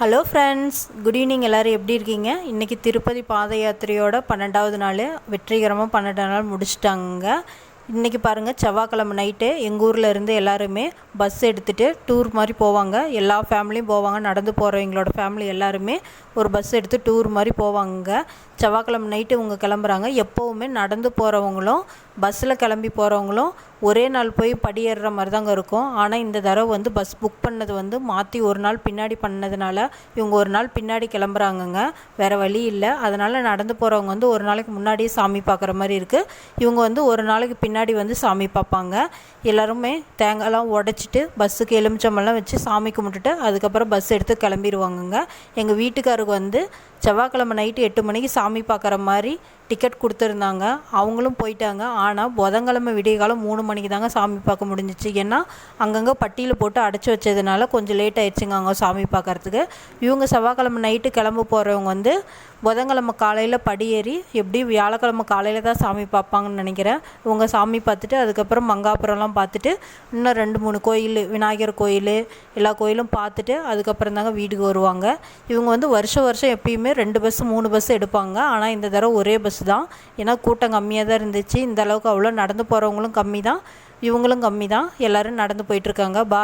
Hello friends good evening எல்லோரும் எப்படி இருக்கீங்க? இன்றைக்கி திருப்பதி பாத யாத்திரையோட பன்னெண்டாவது நாள் வெற்றிகரமாக பன்னெண்டாம் நாள் முடிச்சிட்டாங்க இன்றைக்கி பாருங்கள் செவ்வாய்க்கிழமை நைட்டு எங்கள் ஊரில் இருந்து எல்லாருமே பஸ் எடுத்துகிட்டு டூர் மாதிரி போவாங்க. எல்லா ஃபேமிலியும் போவாங்க. நடந்து போகிறவங்களோட ஃபேமிலி எல்லாருமே ஒரு பஸ் எடுத்து டூர் மாதிரி போவாங்க. செவ்வாய்க்கிழமை நைட்டு இவங்க கிளம்புறாங்க. எப்போவுமே நடந்து போகிறவங்களும் பஸ்ஸில் கிளம்பி போகிறவங்களும் ஒரே நாள் போய் படியேறுற மாதிரி தாங்க இருக்கும். ஆனால் இந்த தடவை வந்து பஸ் புக் பண்ணது வந்து மாற்றி ஒரு நாள் பின்னாடி பண்ணதுனால இவங்க ஒரு நாள் பின்னாடி கிளம்புறாங்கங்க. வேறு வழி இல்லை. அதனால் நடந்து போகிறவங்க வந்து ஒரு நாளைக்கு முன்னாடியே சாமி பார்க்குற மாதிரி இருக்குது இவங்க வந்து ஒரு நாளைக்கு பின்னாடி வந்து சாமி பார்ப்பாங்க எல்லாருமே தேங்காய்லாம் உடச்சிட்டு பஸ்ஸுக்கு எலுமிச்சம்பழம் வச்சு சாமி கும்பிட்டுட்டு அதுக்கப்புறம் பஸ் எடுத்து கிளம்பிடுவாங்கங்க எங்கள் வீட்டுக்காருக்கு வந்து செவ்வாய்க்கிழமை நைட்டு எட்டு மணிக்கு சாமி பார்க்குற மாதிரி டிக்கெட் கொடுத்துருந்தாங்க. அவங்களும் போயிட்டாங்க. ஆனால் புதன்கிழமை விடியகாலம் மூணு மணிக்கு தாங்க சாமி பார்க்க முடிஞ்சிச்சு. ஏன்னா அங்கங்கே பட்டியில் போட்டு அடைச்சி வச்சதுனால கொஞ்சம் லேட் ஆயிடுச்சுங்க அவங்க சாமி பார்க்குறதுக்கு. இவங்க செவ்வாய்க்கிழமை நைட்டு கிளம்ப போகிறவங்க வந்து புதன்கிழமை காலையில் படியேறி எப்படி வியாழக்கிழமை காலையில் தான் சாமி பார்ப்பாங்கன்னு நினைக்கிறேன். இவங்க சாமி பார்த்துட்டு அதுக்கப்புறம் மங்காபுரம்லாம் பார்த்துட்டு இன்னும் ரெண்டு மூணு கோயில் விநாயகர் கோயில் எல்லா கோயிலும் பார்த்துட்டு அதுக்கப்புறம் தாங்க வீட்டுக்கு வருவாங்க. இவங்க வந்து வருஷம் வருஷம் எப்பயுமே ரெண்டு பஸ்ஸு மூணு பஸ் எடுப்பாங்க. ஆனால் இந்த தடவை ஒரே பஸ் தான். ஏன்னா கூட்டம் கம்மியாக தான் இருந்துச்சு. இந்த அளவுக்கு அவ்வளோ நடந்து போகிறவங்களும் கம்மி தான் இவங்களும் கம்மி தான் எல்லோரும் நடந்து போயிட்டுருக்காங்க பா